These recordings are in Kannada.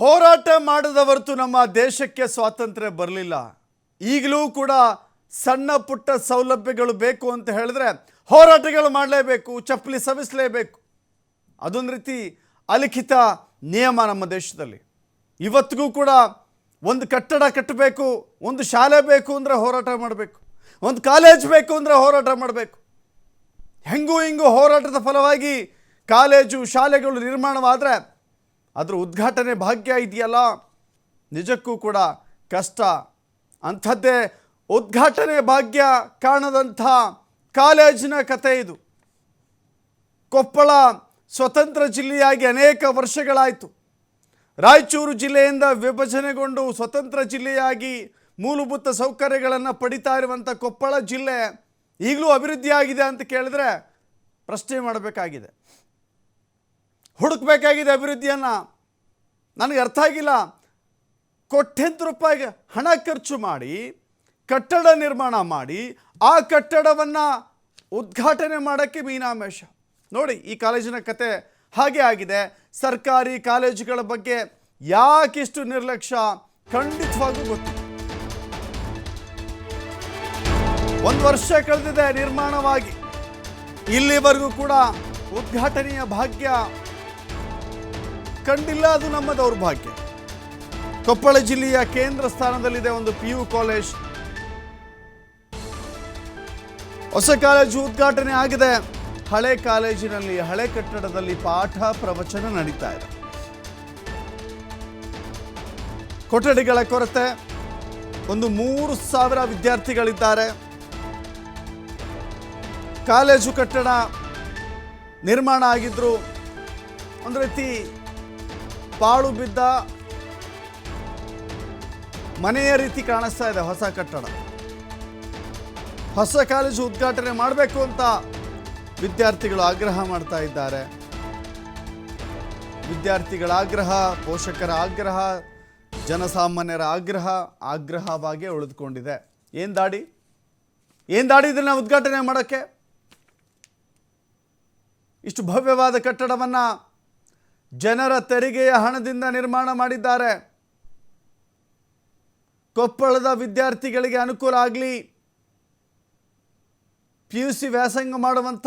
ಹೋರಾಟ ಮಾಡದ ಹೊರತು ನಮ್ಮ ದೇಶಕ್ಕೆ ಸ್ವಾತಂತ್ರ್ಯ ಬರಲಿಲ್ಲ. ಈಗಲೂ ಕೂಡ ಸಣ್ಣ ಪುಟ್ಟ ಸೌಲಭ್ಯಗಳು ಬೇಕು ಅಂತ ಹೇಳಿದ್ರೆ ಹೋರಾಟಗಳು ಮಾಡಲೇಬೇಕು, ಚಪ್ಪಲಿ ಸವಿಸಲೇಬೇಕು. ಅದೊಂದು ರೀತಿ ಅಲಿಖಿತ ನಿಯಮ ನಮ್ಮ ದೇಶದಲ್ಲಿ. ಇವತ್ತಿಗೂ ಕೂಡ ಒಂದು ಕಟ್ಟಡ ಕಟ್ಟಬೇಕು, ಒಂದು ಶಾಲೆ ಬೇಕು ಅಂದರೆ ಹೋರಾಟ ಮಾಡಬೇಕು, ಒಂದು ಕಾಲೇಜ್ ಬೇಕು ಅಂದರೆ ಹೋರಾಟ ಮಾಡಬೇಕು. ಹೆಂಗೂ ಹಿಂಗೂ ಹೋರಾಟದ ಫಲವಾಗಿ ಕಾಲೇಜು, ಶಾಲೆಗಳು ನಿರ್ಮಾಣವಾದರೆ ಅದರ ಉದ್ಘಾಟನೆ ಭಾಗ್ಯ ಇದೆಯಲ್ಲ? ನಿಜಕ್ಕೂ ಕೂಡ ಕಷ್ಟ. ಅಂಥದ್ದೇ ಉದ್ಘಾಟನೆ ಭಾಗ್ಯ ಕಾಣದಂಥ ಕಾಲೇಜಿನ ಕತೆ ಇದು. ಕೊಪ್ಪಳ ಸ್ವತಂತ್ರ ಜಿಲ್ಲೆಯಾಗಿ ಅನೇಕ ವರ್ಷಗಳಾಯಿತು. ರಾಯಚೂರು ಜಿಲ್ಲೆಯಿಂದ ವಿಭಜನೆಗೊಂಡು ಸ್ವತಂತ್ರ ಜಿಲ್ಲೆಯಾಗಿ ಮೂಲಭೂತ ಸೌಕರ್ಯಗಳನ್ನು ಪಡಿತಾ ಇರುವಂಥ ಕೊಪ್ಪಳ ಜಿಲ್ಲೆ ಈಗಲೂ ಅಭಿವೃದ್ಧಿಯಾಗಿದೆ ಅಂತ ಕೇಳಿದ್ರೆ ಪ್ರಶ್ನೆ ಮಾಡಬೇಕಾಗಿದೆ. ಹುಡುಕ್ಬೇಕಾಗಿದೆ ಅಭಿವೃದ್ಧಿಯನ್ನು. ನನಗೆ ಅರ್ಥ ಆಗಿಲ್ಲ. ಕೋಟ್ಯಂತರ ರೂಪಾಯಿಗೆ ಹಣ ಖರ್ಚು ಮಾಡಿ, ಕಟ್ಟಡ ನಿರ್ಮಾಣ ಮಾಡಿ, ಆ ಕಟ್ಟಡವನ್ನು ಉದ್ಘಾಟನೆ ಮಾಡೋಕ್ಕೆ ಮೀನಾಮೇಷ. ನೋಡಿ, ಈ ಕಾಲೇಜಿನ ಕತೆ ಹಾಗೆ ಆಗಿದೆ. ಸರ್ಕಾರಿ ಕಾಲೇಜುಗಳ ಬಗ್ಗೆ ಯಾಕಿಷ್ಟು ನಿರ್ಲಕ್ಷ್ಯ ಖಂಡಿತವಾಗೂ ಗೊತ್ತು. ಒಂದು ವರ್ಷ ಕಳೆದಿದೆ ನಿರ್ಮಾಣವಾಗಿ. ಇಲ್ಲಿವರೆಗೂ ಕೂಡ ಉದ್ಘಾಟನೆಯ ಭಾಗ್ಯ ಕಂಡಿಲ್ಲ ಅದು ನಮ್ಮ ದೌರ್ಭಾಗ್ಯ. ಕೊಪ್ಪಳ ಜಿಲ್ಲೆಯ ಕೇಂದ್ರ ಸ್ಥಾನದಲ್ಲಿದೆ ಒಂದು ಪಿ ಯು ಕಾಲೇಜ್. ಹೊಸ ಕಾಲೇಜು ಉದ್ಘಾಟನೆ ಆಗಿದೆ. ಹಳೆ ಕಾಲೇಜಿನಲ್ಲಿ, ಹಳೆ ಕಟ್ಟಡದಲ್ಲಿ ಪಾಠ ಪ್ರವಚನ ನಡೀತಾ ಇದೆ. ಕೊಠಡಿಗಳ ಕೊರತೆ. ಒಂದು ಮೂರು ಸಾವಿರ ವಿದ್ಯಾರ್ಥಿಗಳಿದ್ದಾರೆ. ಕಾಲೇಜು ಕಟ್ಟಡ ನಿರ್ಮಾಣ ಆಗಿದ್ರು. ಒಂದು ರೀತಿ ಪಾಳು ಬಿದ್ದ ಮನೆಯ ರೀತಿ ಕಾಣಿಸ್ತಾ ಇದೆ ಹೊಸ ಕಟ್ಟಡ. ಹೊಸ ಕಾಲೇಜು ಉದ್ಘಾಟನೆ ಮಾಡಬೇಕು ಅಂತ ವಿದ್ಯಾರ್ಥಿಗಳು ಆಗ್ರಹ ಮಾಡ್ತಾ ಇದ್ದಾರೆ. ವಿದ್ಯಾರ್ಥಿಗಳ ಆಗ್ರಹ, ಪೋಷಕರ ಆಗ್ರಹ, ಜನಸಾಮಾನ್ಯರ ಆಗ್ರಹ, ಆಗ್ರಹವಾಗಿ ಉಳಿದುಕೊಂಡಿದೆ. ಏನು ದಾಡಿ? ಏನು ದಾಡಿ ಇದನ್ನು ಉದ್ಘಾಟನೆ ಮಾಡೋಕ್ಕೆ? ಇಷ್ಟು ಭವ್ಯವಾದ ಕಟ್ಟಡವನ್ನು ಜನರ ತೆರಿಗೆಯ ಹಣದಿಂದ ನಿರ್ಮಾಣ ಮಾಡಿದ್ದಾರೆ. ಕೊಪ್ಪಳದ ವಿದ್ಯಾರ್ಥಿಗಳಿಗೆ ಅನುಕೂಲ ಆಗಲಿ. ಪಿ ಯು ಸಿ ವ್ಯಾಸಂಗ ಮಾಡುವಂಥ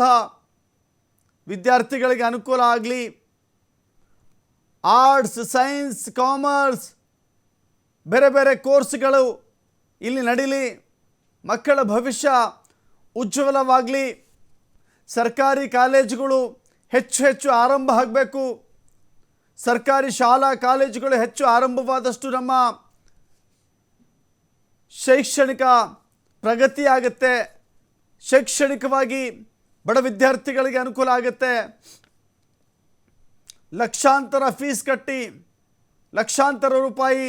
ವಿದ್ಯಾರ್ಥಿಗಳಿಗೆ ಅನುಕೂಲ ಆಗಲಿ. ಆರ್ಟ್ಸ್, ಸೈನ್ಸ್, ಕಾಮರ್ಸ್, ಬೇರೆ ಬೇರೆ ಕೋರ್ಸ್ಗಳು ಇಲ್ಲಿ ನಡೀಲಿ. ಮಕ್ಕಳ ಭವಿಷ್ಯ ಉಜ್ವಲವಾಗಲಿ. ಸರ್ಕಾರಿ ಕಾಲೇಜುಗಳು ಹೆಚ್ಚು ಹೆಚ್ಚು ಆರಂಭ ಆಗಬೇಕು. ಸರ್ಕಾರಿ ಶಾಲಾ ಕಾಲೇಜುಗಳು ಹೆಚ್ಚು ಆರಂಭವಾದಷ್ಟು ನಮ್ಮ ಶೈಕ್ಷಣಿಕ ಪ್ರಗತಿ ಆಗುತ್ತೆ ಶೈಕ್ಷಣಿಕವಾಗಿ ಬಡ ವಿದ್ಯಾರ್ಥಿಗಳಿಗೆ ಅನುಕೂಲ ಆಗುತ್ತೆ. ಲಕ್ಷಾಂತರ ಫೀಸ್ ಕಟ್ಟಿ, ಲಕ್ಷಾಂತರ ರೂಪಾಯಿ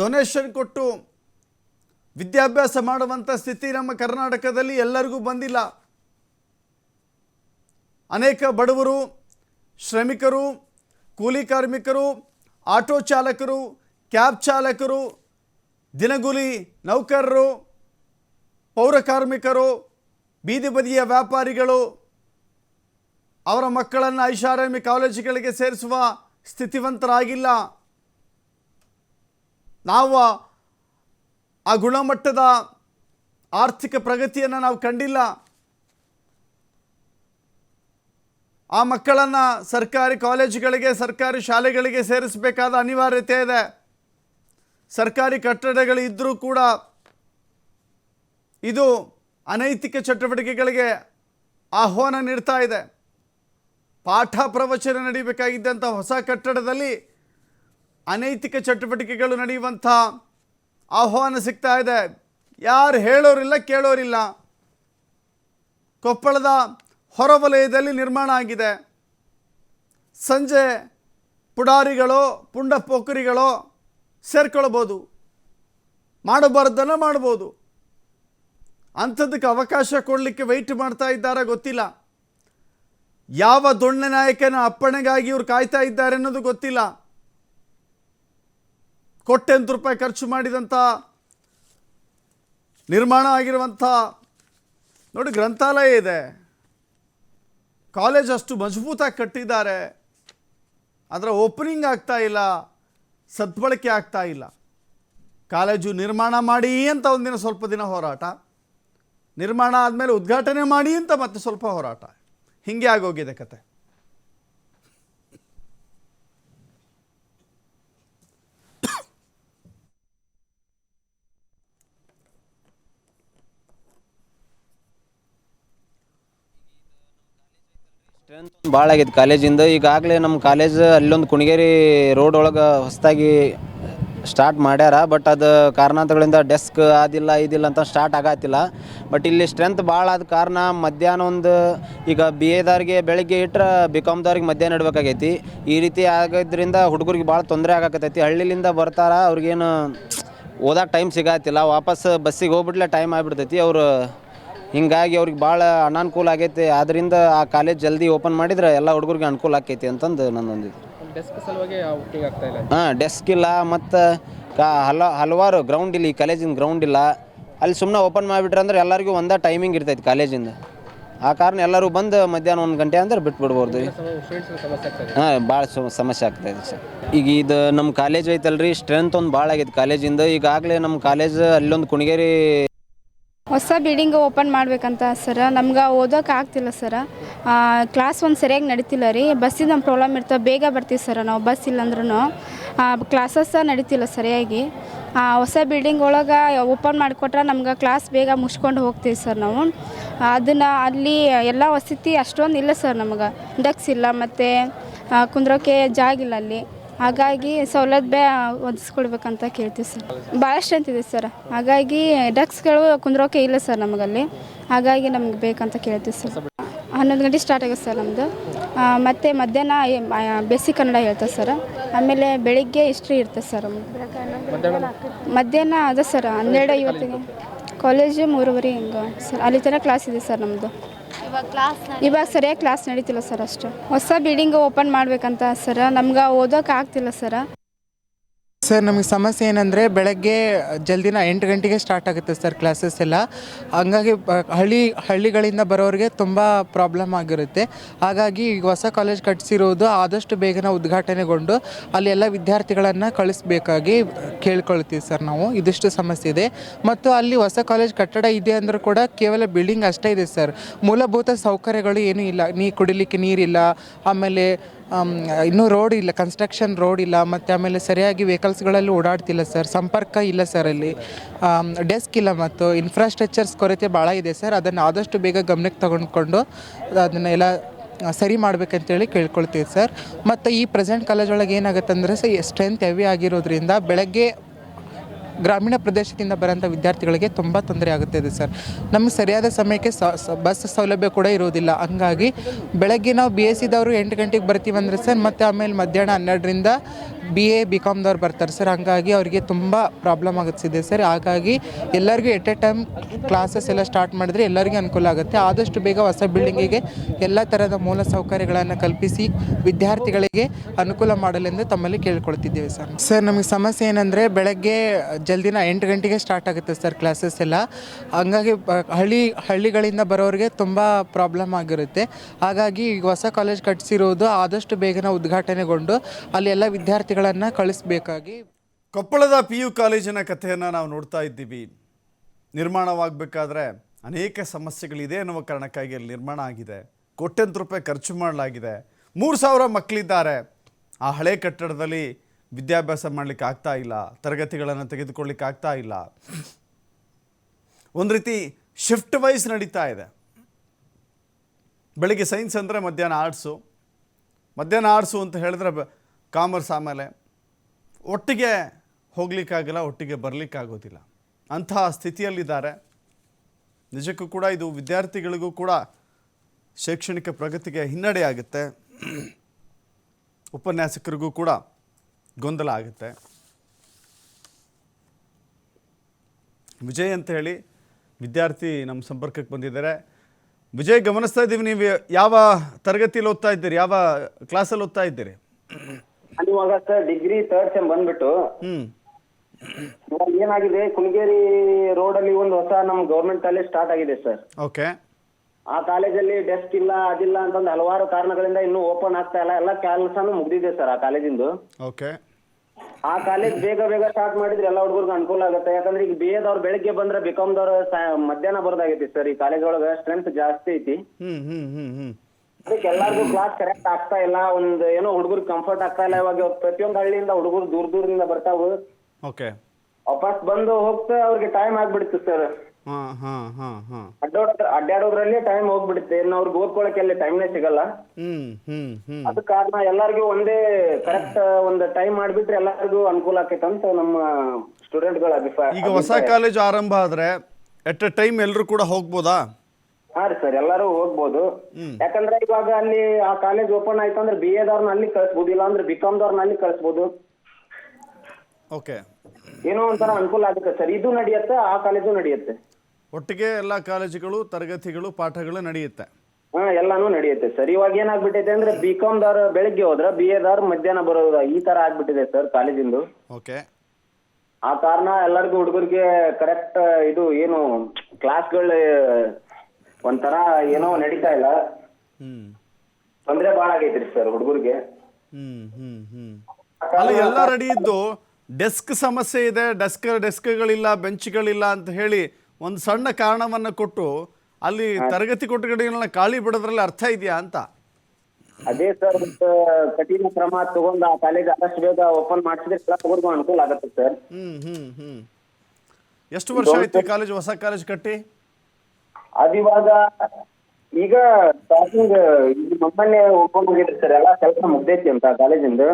ಡೊನೇಷನ್ ಕೊಟ್ಟು ವಿದ್ಯಾಭ್ಯಾಸ ಮಾಡುವಂಥ ಸ್ಥಿತಿ ನಮ್ಮ ಕರ್ನಾಟಕದಲ್ಲಿ ಎಲ್ಲರಿಗೂ ಬಂದಿಲ್ಲ. ಅನೇಕ ಬಡವರು, ಶ್ರಮಿಕರು ಕೂಲಿ ಕಾರ್ಮಿಕರು, ಆಟೋ ಚಾಲಕರು, ಕ್ಯಾಬ್ ಚಾಲಕರು, ದಿನಗೂಲಿ ನೌಕರರು, ಪೌರ ಕಾರ್ಮಿಕರು, ಬೀದಿ ಬದಿಯ ವ್ಯಾಪಾರಿಗಳು, ಅವರ ಮಕ್ಕಳನ್ನು ಐಷಾರಾಮಿ ಕಾಲೇಜುಗಳಿಗೆ ಸೇರಿಸುವ ಸ್ಥಿತಿವಂತರಾಗಿಲ್ಲ. ನಾವು ಆ ಗುಣಮಟ್ಟದ ಆರ್ಥಿಕ ಪ್ರಗತಿಯನ್ನು ನಾವು ಕಂಡಿಲ್ಲ. ಆ ಮಕ್ಕಳನ್ನು ಸರ್ಕಾರಿ ಕಾಲೇಜುಗಳಿಗೆ, ಸರ್ಕಾರಿ ಶಾಲೆಗಳಿಗೆ ಸೇರಿಸಬೇಕಾದ ಅನಿವಾರ್ಯತೆ ಇದೆ. ಸರ್ಕಾರಿ ಕಟ್ಟಡಗಳು ಇದ್ದರೂ ಕೂಡ ಇದು ಅನೈತಿಕ ಚಟುವಟಿಕೆಗಳಿಗೆ ಆಹ್ವಾನ ನೀಡ್ತಾ ಇದೆ. ಪಾಠ ಪ್ರವಚನ ನಡೀಬೇಕಾಗಿದ್ದಂಥ ಹೊಸ ಕಟ್ಟಡದಲ್ಲಿ ಅನೈತಿಕ ಚಟುವಟಿಕೆಗಳು ನಡೆಯುವಂಥ ಆಹ್ವಾನ ಸಿಗ್ತಾ ಇದೆ. ಯಾರು ಹೇಳೋರಿಲ್ಲ, ಕೇಳೋರಿಲ್ಲ. ಕೊಪ್ಪಳದ ಹೊರವಲಯದಲ್ಲಿ ನಿರ್ಮಾಣ ಆಗಿದೆ. ಸಂಜೆ ಪುಡಾರಿಗಳು, ಪುಂಡ ಪೋಖರಿಗಳು ಸೇರ್ಕೊಳ್ಬೋದು. ಮಾಡಬಾರ್ದನ್ನು ಮಾಡ್ಬೋದು. ಅಂಥದ್ದಕ್ಕೆ ಅವಕಾಶ ಕೊಡಲಿಕ್ಕೆ ವೆಯ್ಟ್ ಮಾಡ್ತಾ ಇದ್ದಾರಾ ಗೊತ್ತಿಲ್ಲ. ಯಾವ ದೊಣ್ಣೆ ನಾಯಕನ ಅಪ್ಪಣೆಗಾಗಿ ಇವ್ರು ಕಾಯ್ತಾ ಇದ್ದಾರೆ ಅನ್ನೋದು ಗೊತ್ತಿಲ್ಲ. ಕೊಟ್ಟೆಂತ ರೂಪಾಯಿ ಖರ್ಚು ಮಾಡಿದಂಥ ನಿರ್ಮಾಣ ಆಗಿರುವಂಥ, ನೋಡಿ ಗ್ರಂಥಾಲಯ ಇದೆ. ಕಾಲೇಜ್ ಅಷ್ಟು ಮಜಬೂತಾಗಿ ಕಟ್ಟಿದ್ದಾರೆ. ಅದರ ಓಪನಿಂಗ್ ಆಗ್ತಾ ಇಲ್ಲ, ಸದ್ಬಳಕೆ ಆಗ್ತಾ ಇಲ್ಲ. ಕಾಲೇಜು ನಿರ್ಮಾಣ ಮಾಡಿ ಅಂತ ಒಂದಿನ ಸ್ವಲ್ಪ ದಿನ ಹೋರಾಟ, ನಿರ್ಮಾಣ ಆದಮೇಲೆ ಉದ್ಘಾಟನೆ ಮಾಡಿ ಅಂತ ಮತ್ತೆ ಸ್ವಲ್ಪ ಹೋರಾಟ. ಹೀಗೆ ಆಗೋಗಿದೆ ಕತೆ. ಸ್ಟ್ರೆಂತ್ ಭಾಳ ಆಗೈತೆ ಕಾಲೇಜಿಂದ ಈಗಾಗಲೇ ನಮ್ಮ ಕಾಲೇಜ್ ಅಲ್ಲೊಂದು ಕುಣಿಗೇರಿ ರೋಡ್ ಒಳಗೆ ಹೊಸದಾಗಿ ಸ್ಟಾರ್ಟ್ ಮಾಡ್ಯಾರ. ಬಟ್ ಅದು ಕಾರಣಾಂತರಗಳಿಂದ ಡೆಸ್ಕ್ ಆದಿಲ್ಲ ಇದಿಲ್ಲ ಅಂತ ಸ್ಟಾರ್ಟ್ ಆಗತ್ತಿಲ್ಲ. ಬಟ್ ಇಲ್ಲಿ ಸ್ಟ್ರೆಂತ್ ಭಾಳ ಆದ ಕಾರಣ ಮಧ್ಯಾಹ್ನ ಒಂದು ಈಗ ಬಿ ಎದವ್ರಿಗೆ ಬೆಳಗ್ಗೆ ಇಟ್ರೆ ಬಿ ಕಾಮ್ದವ್ರಿಗೆ ಮಧ್ಯಾಹ್ನ ಇಡಬೇಕಾಗೈತಿ. ಈ ರೀತಿ ಆಗೋದ್ರಿಂದ ಹುಡುಗರಿಗೆ ಭಾಳ ತೊಂದರೆ ಆಗಕತ್ತೈತಿ. ಹಳ್ಳಿಲಿಂದ ಬರ್ತಾರ, ಅವ್ರಿಗೇನು ಓದಕ್ಕೆ ಟೈಮ್ ಸಿಗತ್ತಿಲ್ಲ. ವಾಪಸ್ ಬಸ್ಸಿಗೆ ಹೋಗ್ಬಿಟ್ಲೆ ಟೈಮ್ ಆಗಿಬಿಡ್ತೈತಿ. ಅವರು ಹಿಂಗಾಗಿ ಅವ್ರಿಗೆ ಭಾಳ ಅನಾನುಕೂಲ ಆಗೈತಿ. ಆದ್ರಿಂದ ಆ ಕಾಲೇಜ್ ಜಲ್ದಿ ಓಪನ್ ಮಾಡಿದ್ರೆ ಎಲ್ಲ ಹುಡುಗರಿಗೆ ಅನುಕೂಲ ಆಕೈತಿ ಅಂತಂದು ನನ್ನೊಂದು ಡೆಸ್ಕ್ ಸಲುವಾಗಿ ಹಾಂ ಡೆಸ್ಕ್ ಇಲ್ಲ ಮತ್ತು ಕಾ ಹಲ ಹಲವಾರು ಗ್ರೌಂಡ್ ಇಲ್ಲಿ ಈ ಕಾಲೇಜಿನ ಗ್ರೌಂಡ್ ಇಲ್ಲ. ಅಲ್ಲಿ ಸುಮ್ಮನೆ ಓಪನ್ ಮಾಡಿಬಿಟ್ರೆ ಅಂದ್ರೆ ಎಲ್ಲರಿಗೂ ಒಂದೇ ಟೈಮಿಂಗ್ ಇರ್ತೈತಿ ಕಾಲೇಜಿಂದ. ಆ ಕಾರಣ ಎಲ್ಲರೂ ಬಂದು ಮಧ್ಯಾಹ್ನ ಒಂದು ಗಂಟೆ ಅಂದ್ರೆ ಬಿಟ್ಬಿಡ್ಬೋದು. ಹಾಂ ಭಾಳ ಸಮಸ್ಯೆ ಆಗ್ತಾಯಿದೆ ಸರ್. ಈಗ ಇದು ನಮ್ಮ ಕಾಲೇಜ್ ಐತಲ್ರಿ ಸ್ಟ್ರೆಂತ್ ಒಂದು ಭಾಳ ಆಗೈತೆ ಕಾಲೇಜಿಂದ. ಈಗಾಗಲೇ ನಮ್ಮ ಕಾಲೇಜ್ ಅಲ್ಲೊಂದು ಕುಣಿಗೇರಿ ಹೊಸ ಬಿಲ್ಡಿಂಗ್ ಓಪನ್ ಮಾಡ್ಬೇಕಂತ ಸರ. ನಮ್ಗೆ ಓದೋಕೆ ಆಗ್ತಿಲ್ಲ ಸರ. ಕ್ಲಾಸ್ ಒಂದು ಸರಿಯಾಗಿ ನಡೀತಿಲ್ಲ ರೀ. ಬಸ್ಸಿದ ನಮ್ಮ ಪ್ರಾಬ್ಲಮ್ ಇರ್ತವೆ ಬೇಗ ಬರ್ತೀವಿ ಸರ ನಾವು ಬಸ್ ಇಲ್ಲಂದ್ರೂ ಕ್ಲಾಸಸ್ ನಡೀತಿಲ್ಲ ಸರಿಯಾಗಿ. ಹೊಸ ಬಿಲ್ಡಿಂಗ್ ಒಳಗೆ ಓಪನ್ ಮಾಡಿಕೊಟ್ರೆ ನಮ್ಗೆ ಕ್ಲಾಸ್ ಬೇಗ ಮುಚ್ಕೊಂಡು ಹೋಗ್ತೀವಿ ಸರ್ ನಾವು. ಅದನ್ನು ಅಲ್ಲಿ ಎಲ್ಲ ವಸತಿ ಅಷ್ಟೊಂದು ಇಲ್ಲ ಸರ್ ನಮ್ಗೆ. ಡಕ್ಸ್ ಇಲ್ಲ, ಮತ್ತು ಕುಂದ್ರೋಕೆ ಜಾಗ ಇಲ್ಲ ಅಲ್ಲಿ. ಹಾಗಾಗಿ ಸೌಲಭ್ಯ ಒದಗಿಸ್ಕೊಡ್ಬೇಕಂತ ಕೇಳ್ತೀವಿ ಸರ್. ಭಾಳಷ್ಟು ಅಂತಿದೆ ಸರ್. ಹಾಗಾಗಿ ಡಕ್ಸ್ಗಳು ಕುಂದ್ರೋಕೆ ಇಲ್ಲ ಸರ್ ನಮಗಲ್ಲಿ. ಹಾಗಾಗಿ ನಮ್ಗೆ ಬೇಕಂತ ಕೇಳ್ತೀವಿ ಸರ್. ಹನ್ನೊಂದು ಗಂಟೆ ಸ್ಟಾರ್ಟ್ ಆಗುತ್ತೆ ಸರ್ ನಮ್ಮದು ಮತ್ತು ಮಧ್ಯಾಹ್ನ ಬೇಸಿಕ್ ಕನ್ನಡ ಹೇಳ್ತಾರೆ ಸರ್. ಆಮೇಲೆ ಬೆಳಿಗ್ಗೆ ಹಿಸ್ಟ್ರಿ ಇರ್ತದೆ ಸರ್ ಮಧ್ಯಾಹ್ನ ಅದ ಸರ್, ಹನ್ನೆರಡು ಐವತ್ತಿಗೆ. ಕಾಲೇಜು ಮೂರುವರೆ ಹಿಂಗೆ ಸರ್. ಅಲ್ಲಿ ಥರ ಕ್ಲಾಸ್ ಇದೆ ಸರ್ ನಮ್ಮದು ಇವಾಗ ಸರಿಯಾಗಿ ಕ್ಲಾಸ್ ನಡೀತಿಲ್ಲ ಸರ್ ಅಷ್ಟು. ಹೊಸ ಬಿಲ್ಡಿಂಗ್ ಓಪನ್ ಮಾಡ್ಬೇಕಂತ ಸರ್ ನಮ್ಗೆ ಓದೋಕೆ ಆಗ್ತಿಲ್ಲ ಸರ್ ಸರ್ ನಮಗೆ ಸಮಸ್ಯೆ ಏನಂದರೆ ಬೆಳಗ್ಗೆ ಜಲ್ದಿನ ಎಂಟು ಗಂಟೆಗೆ ಸ್ಟಾರ್ಟ್ ಆಗುತ್ತೆ ಸರ್ ಕ್ಲಾಸಸ್ ಎಲ್ಲ. ಹಂಗಾಗಿ ಹಳ್ಳಿ ಹಳ್ಳಿಗಳಿಂದ ಬರೋರಿಗೆ ತುಂಬ ಪ್ರಾಬ್ಲಮ್ ಆಗಿರುತ್ತೆ. ಹಾಗಾಗಿ ಈಗ ಹೊಸ ಕಾಲೇಜ್ ಕಟ್ಟಿಸಿರೋದು ಆದಷ್ಟು ಬೇಗನೆ ಉದ್ಘಾಟನೆಗೊಂಡು ಅಲ್ಲಿ ಎಲ್ಲ ವಿದ್ಯಾರ್ಥಿಗಳನ್ನು ಕಳಿಸ್ಬೇಕಾಗಿ ಕೇಳ್ಕೊಳ್ತೀವಿ ಸರ್ ನಾವು. ಇದಿಷ್ಟು ಸಮಸ್ಯೆ ಇದೆ. ಮತ್ತು ಅಲ್ಲಿ ಹೊಸ ಕಾಲೇಜ್ ಕಟ್ಟಡ ಇದೆ ಅಂದರೂ ಕೂಡ ಕೇವಲ ಬಿಲ್ಡಿಂಗ್ ಅಷ್ಟೇ ಇದೆ ಸರ್. ಮೂಲಭೂತ ಸೌಕರ್ಯಗಳು ಏನೂ ಇಲ್ಲ. ನೀ ಕುಡಿಲಿಕ್ಕೆ ನೀರಿಲ್ಲ. ಆಮೇಲೆ ಆಮ್, ಇನ್ನೂ ರೋಡ್ ಇಲ್ಲ ಕನ್ಸ್ಟ್ರಕ್ಷನ್ ರೋಡ್ ಇಲ್ಲ, ಮತ್ತು ಆಮೇಲೆ ಸರಿಯಾಗಿ ವೆಹಿಕಲ್ಸ್ಗಳಲ್ಲಿ ಓಡಾಡ್ತಿಲ್ಲ ಸರ್ ಸಂಪರ್ಕ ಇಲ್ಲ ಸರ್ ಅಲ್ಲಿ. ಡೆಸ್ಕ್ ಇಲ್ಲ ಮತ್ತು ಇನ್ಫ್ರಾಸ್ಟ್ರಕ್ಚರ್ಸ್ ಕೊರತೆ ಭಾಳ ಇದೆ ಸರ್ ಅದನ್ನು ಆದಷ್ಟು ಬೇಗ ಗಮನಕ್ಕೆ ತಗೊಂಡ್ಕೊಂಡು ಅದನ್ನೆಲ್ಲ ಸರಿ ಮಾಡ್ಬೇಕಂತೇಳಿ ಕೇಳ್ಕೊಳ್ತೀವಿ ಸರ್ ಮತ್ತು ಈ ಪ್ರೆಸೆಂಟ್ ಕಾಲೇಜ್ ಒಳಗೆ ಏನಾಗುತ್ತೆ ಅಂದರೆ ಸ್ಟ್ರೆಂತ್ ಹೆವಿ ಆಗಿರೋದ್ರಿಂದ ಬೆಳಗ್ಗೆ ಗ್ರಾಮೀಣ ಪ್ರದೇಶದಿಂದ ಬರೋಂಥ ವಿದ್ಯಾರ್ಥಿಗಳಿಗೆ ತುಂಬ ತೊಂದರೆ ಆಗುತ್ತಿದೆ ಸರ್. ನಮಗೆ ಸರಿಯಾದ ಸಮಯಕ್ಕೆ ಬಸ್ ಸೌಲಭ್ಯ ಕೂಡ ಇರೋದಿಲ್ಲ. ಹಂಗಾಗಿ ಬೆಳಗ್ಗೆ ನಾವು ಬಿ ಎಸ್ ಸಿದವರು ಎಂಟು ಗಂಟೆಗೆ ಬರ್ತೀವಂದ್ರೆ ಸರ್, ಮತ್ತು ಆಮೇಲೆ ಮಧ್ಯಾಹ್ನ ಹನ್ನೆರಡರಿಂದ ಬಿ ಎ ಬಿ ಕಾಮ್ದವ್ರು ಬರ್ತಾರೆ ಸರ್. ಹಂಗಾಗಿ ಅವರಿಗೆ ತುಂಬ ಪ್ರಾಬ್ಲಮ್ ಆಗುತ್ತಿದೆ ಸರ್. ಹಾಗಾಗಿ ಎಲ್ಲರಿಗೂ ಎಟ್ ಎ ಟೈಮ್ ಕ್ಲಾಸಸ್ ಎಲ್ಲ ಸ್ಟಾರ್ಟ್ ಮಾಡಿದ್ರೆ ಎಲ್ಲರಿಗೂ ಅನುಕೂಲ ಆಗುತ್ತೆ. ಆದಷ್ಟು ಬೇಗ ಹೊಸ ಬಿಲ್ಡಿಂಗಿಗೆ ಎಲ್ಲ ಥರದ ಮೂಲ ಸೌಕರ್ಯಗಳನ್ನು ಕಲ್ಪಿಸಿ ವಿದ್ಯಾರ್ಥಿಗಳಿಗೆ ಅನುಕೂಲ ಮಾಡಲೆಂದು ತಮ್ಮಲ್ಲಿ ಕೇಳ್ಕೊಳ್ತಿದ್ದೇವೆ ಸರ್. ಸರ್, ನಮಗೆ ಸಮಸ್ಯೆ ಏನಂದರೆ ಬೆಳಗ್ಗೆ ಜಲ್ದಿನ ಎಂಟು ಗಂಟೆಗೆ ಸ್ಟಾರ್ಟ್ ಆಗುತ್ತೆ ಸರ್ ಕ್ಲಾಸಸ್ ಎಲ್ಲ. ಹಂಗಾಗಿ ಹಳ್ಳಿ, ಹಳ್ಳಿಗಳಿಂದ ಬರೋರಿಗೆ ತುಂಬ ಪ್ರಾಬ್ಲಮ್ ಆಗಿರುತ್ತೆ. ಹಾಗಾಗಿ ಈಗ ಹೊಸ ಕಾಲೇಜ್ ಕಟ್ಟಿಸಿರೋದು ಆದಷ್ಟು ಬೇಗನೆ ಉದ್ಘಾಟನೆಗೊಂಡು ಅಲ್ಲಿ ಎಲ್ಲ ವಿದ್ಯಾರ್ಥಿಗಳನ್ನು ಕಳಿಸ್ಬೇಕಾಗಿ. ಕೊಪ್ಪಳದ ಪಿ ಯು ಕಾಲೇಜಿನ ಕಥೆಯನ್ನು ನಾವು ನೋಡ್ತಾ ಇದ್ದೀವಿ. ನಿರ್ಮಾಣವಾಗಬೇಕಾದ್ರೆ ಅನೇಕ ಸಮಸ್ಯೆಗಳಿದೆ ಅನ್ನುವ ಕಾರಣಕ್ಕಾಗಿ ಅಲ್ಲಿ ನಿರ್ಮಾಣ ಆಗಿದೆ. ಕೋಟ್ಯಂತ ರೂಪಾಯಿ ಖರ್ಚು ಮಾಡಲಾಗಿದೆ. ಮೂರು ಸಾವಿರ ಮಕ್ಕಳಿದ್ದಾರೆ. ಆ ಹಳೆ ಕಟ್ಟಡದಲ್ಲಿ ವಿದ್ಯಾಭ್ಯಾಸ ಮಾಡಲಿಕ್ಕೆ ಆಗ್ತಾ ಇಲ್ಲ. ತರಗತಿಗಳನ್ನು ತೆಗೆದುಕೊಳ್ಳಿಕ್ಕೆ ಆಗ್ತಾ ಇಲ್ಲ. ಒಂದು ರೀತಿ ಶಿಫ್ಟ್ ವೈಸ್ ನಡೀತಾ ಇದೆ. ಬೆಳಿಗ್ಗೆ ಸೈನ್ಸ್ ಅಂದರೆ ಮಧ್ಯಾಹ್ನ ಆರ್ಟ್ಸು. ಮಧ್ಯಾಹ್ನ ಆರ್ಟ್ಸು ಅಂತ ಹೇಳಿದ್ರೆ ಕಾಮರ್ಸ್ ಆಮೇಲೆ ಒಟ್ಟಿಗೆ ಹೋಗ್ಲಿಕ್ಕಾಗಿಲ್ಲ, ಒಟ್ಟಿಗೆ ಬರಲಿಕ್ಕಾಗೋದಿಲ್ಲ. ಅಂತಹ ಸ್ಥಿತಿಯಲ್ಲಿದ್ದಾರೆ. ನಿಜಕ್ಕೂ ಕೂಡ ಇದು ವಿದ್ಯಾರ್ಥಿಗಳಿಗೂ ಕೂಡ ಶೈಕ್ಷಣಿಕ ಪ್ರಗತಿಗೆ ಹಿನ್ನಡೆ ಆಗುತ್ತೆ ಉಪನ್ಯಾಸಕರಿಗೂ ಕೂಡ ಗೊಂದಲ ಆಗುತ್ತೆ. ವಿಜಯ್ ಅಂತ ಹೇಳಿ ವಿದ್ಯಾರ್ಥಿ ನಮ್ಮ ಸಂಪರ್ಕಕ್ಕೆ ಬಂದಿದ್ದಾರೆ. ವಿಜಯ್ ಗಮನಿಸ್ತಾ ಇದ್ದೀವಿ, ನೀವು ಯಾವ ತರಗತಿಯಲ್ಲಿ ಓದ್ತಾ ಇದ್ದೀರಿ, ಯಾವ ಕ್ಲಾಸಲ್ಲಿ ಓದ್ತಾ ಇದ್ದೀರಿ? ಇವಾಗ ಸರ್ ಡಿಗ್ರಿ ಥರ್ಡ್ ಸೆಮ್ ಬಂದ್ಬಿಟ್ಟು ಇವಾಗ ಏನಾಗಿದೆ ಕುಲಗೇರಿ ರೋಡ್ ಅಲ್ಲಿ ಒಂದು ಹೊಸ ನಮ್ ಗೌರ್ಮೆಂಟ್ ಕಾಲೇಜ್ ಸ್ಟಾರ್ಟ್ ಆಗಿದೆ ಸರ್ ಓಕೆ ಆ ಕಾಲೇಜಲ್ಲಿ ಡೆಸ್ಕ್ ಇಲ್ಲ ಅದಿಲ್ಲ ಅಂತಂದು ಹಲವಾರು ಕಾರಣಗಳಿಂದ ಇನ್ನೂ ಓಪನ್ ಆಗ್ತಾ ಇಲ್ಲ. ಎಲ್ಲ ಕೆಲಸನೂ ಮುಗ್ದಿದೆ ಸರ್ ಆ ಕಾಲೇಜಿಂದು. ಓಕೆ ಆ ಕಾಲೇಜ್ ಬೇಗ ಬೇಗ ಸ್ಟಾರ್ಟ್ ಮಾಡಿದ್ರೆ ಎಲ್ಲ ಹುಡುಗರಿಗೆ ಅನುಕೂಲ ಆಗುತ್ತೆ. ಯಾಕಂದ್ರೆ ಈಗ ಬಿ ಎದವ್ರು ಬೆಳಿಗ್ಗೆ ಬಂದ್ರೆ ಬಿಕಾಮ್ ಕಾಮ್ದವ್ರು ಮಧ್ಯಾಹ್ನ ಬರೋದಾಗೈತಿ ಸರ್ ಈ ಕಾಲೇಜ್ ಒಳಗೆ. ಸ್ಟ್ರೆಂತ್ ಜಾಸ್ತಿ ಐತಿ. ಹ್ಮ್ ಹ್ಮ್ ಹ್ಮ್ ಹ್ಮ್. ಅದಕ್ಕೆ ಎಲ್ಲಾರ್ಗೂ ಕ್ಲಾಸ್ ಕರೆಕ್ಟ್ ಆಗ್ತಾ ಇಲ್ಲ. ಒಂದ್ ಏನೋ ಹುಡುಗರು ಕಂಫರ್ಟ್ ಆಗ್ತಾ ಇಲ್ಲ. ಇವಾಗ ಪ್ರತಿಯೊಂದು ಹಳ್ಳಿಯಿಂದ ಹುಡುಗರು ದೂರ ದೂರದಿಂದ ಬರ್ತಾವು ಓಕೆ ವಾಪಸ್ ಬಂದು ಹೋಗ್ತಾ ಅವ್ರಿಗೆ ಟೈಮ್ ಆಗ್ಬಿಡ್ತು ಸರ್ ಹಾ ಹಾ ಹಾ ಹಾ. ಅಡ್ಡಾಡೋದ್ರ ಅಡ್ಡಾಡೋದ್ರಲ್ಲಿ ಟೈಮ್ ಹೋಗ್ಬಿಡುತ್ತೆ. ಇನ್ನು ಅವ್ರಿಗೆ ಟೈಮ್ನೇ ಸಿಗಲ್ಲ. ಹ್ಮ್ ಹ್ಮ್ ಹ್ಮ್. ಅದ ಕಾರಣ ಎಲ್ಲಾರ್ಗು ಒಂದೇ ಕರೆಕ್ಟ್ ಒಂದು ಟೈಮ್ ಮಾಡ್ಬಿಟ್ರೆ ಎಲ್ಲರಿಗೂ ಅನುಕೂಲ ಆಕೈತೆ ಅಂತ ನಮ್ಮ ಸ್ಟೂಡೆಂಟ್ಗಳ ಅಭಿಪ್ರಾಯ ಈಗ ಹೊಸ ಕಾಲೇಜ್ ಆರಂಭ ಆದ್ರೆ ಎಟ್ ಎ ಟೈಮ್ ಎಲ್ಲರೂ ಕೂಡ ಹೋಗ್ಬೋದಾ? ಹಾ ರೀ ಸರ್ ಎಲ್ಲರೂ ಹೋಗ್ಬೋದು. ಯಾಕಂದ್ರೆ ಇವಾಗ ಅಲ್ಲಿ ಆ ಕಾಲೇಜ್ ಓಪನ್ ಆಯ್ತು ಅಂದ್ರೆ ಬಿ ಎದವ್ರನ್ನ ಅಲ್ಲಿ ಕಳಿಸ್ಬೋದು ಇಲ್ಲ ಅಂದ್ರೆ ಬಿ ಕಾಮ್ದವ್ರನ್ನ ಅಲ್ಲಿ ಕಳಿಸ್ಬೋದು. ಓಕೆ. ಏನೋ ಒಂಥರ ಅನುಕೂಲ ಆಗುತ್ತೆ ಸರ್. ಇದು ನಡೆಯುತ್ತೆ ಆ ಕಾಲೇಜು ನಡೆಯುತ್ತೆ. ಒಟ್ಟಿಗೆ ಎಲ್ಲ ಕಾಲೇಜುಗಳು ತರಗತಿಗಳು ಪಾಠಗಳು ನಡೆಯುತ್ತೆ. ಹಾ ಎಲ್ಲಾನು ನಡೆಯುತ್ತೆ ಸರ್. ಇವಾಗ ಏನಾಗ್ಬಿಟ್ಟಿದೆ ಅಂದ್ರೆ ಬಿ ಕಾಮ್ದವ್ರು ಬೆಳಿಗ್ಗೆ ಹೋದ್ರೆ ಬಿ ಎದವ್ರು ಮಧ್ಯಾಹ್ನ ಬರೋದ ಈ ತರ ಆಗ್ಬಿಟ್ಟಿದೆ ಸರ್ ಕಾಲೇಜಿಂದು. ಓಕೆ. ಆ ಕಾರಣ ಎಲ್ಲರಿಗೂ ಹುಡುಗರಿಗೆ ಕರೆಕ್ಟ್ ಇದು ಏನು ಕ್ಲಾಸ್ಗಳು ಒಂಥರ ಏನೋ ನಡೀತಾ ಇಲ್ಲ. ಹ್ಮ್. ತೊಂದ್ರೆ ಭಾಳ ಆಗೈತ್ರಿ ಸರ್ ಹುಡುಗರಿಗೆ. ಹ್ಮ್ ಹ್ಮ್ ಹ್ಮ್. ಅಲ್ಲ ಎಲ್ಲ ರೆಡಿ ಇದ್ದು ಡೆಸ್ಕ್ ಸಮಸ್ಯೆ ಇದೆ ಡೆಸ್ಕ್ ಡೆಸ್ಕ್ಗಳಿಲ್ಲ ಬೆಂಚ್ಗಳಿಲ್ಲ ಅಂತ ಹೇಳಿ ಒಂದು ಸಣ್ಣ ಕಾರಣವನ್ನ ಕೊಟ್ಟು ಅಲ್ಲಿ ತರಗತಿ ಕೊಠಡಿಗಳನ್ನ ಖಾಲಿ ಬಿಡೋದ್ರಲ್ಲಿ ಅರ್ಥ ಇದೆಯಾ ಅಂತ? ಅದೇ ಸರ್ ಕಠಿಣ ಕ್ರಮ ತಗೊಂಡು ಆ ಕಾಲೇಜ್ ಆದಷ್ಟು ಬೇಗ ಓಪನ್ ಮಾಡಿಸಿದ್ರೆ ಎಲ್ಲ ಹುಡುಗರಿಗೂ ಅನುಕೂಲ ಆಗುತ್ತೆ ಸರ್ ಹ್ಮ್ ಹ್ಮ್ ಹ್ಮ್. ಎಷ್ಟು ವರ್ಷ ಆಯ್ತು ಈ ಕಾಲೇಜ್ ಹೊಸ ಕಾಲೇಜ್ ಕಟ್ಟಿ? ಅದಿವಾಗ ಈಗ ಸ್ಟಾರ್ಟಿಂಗ್ ಇದು ಮೊನ್ನೆ ಓಪನ್ ಆಗಿದ್ರಿ ಸರ್ ಎಲ್ಲ ಕೆಲಸ ಮುಗ್ದೈತಿ ಅಂತ ಕಾಲೇಜಿಂದು.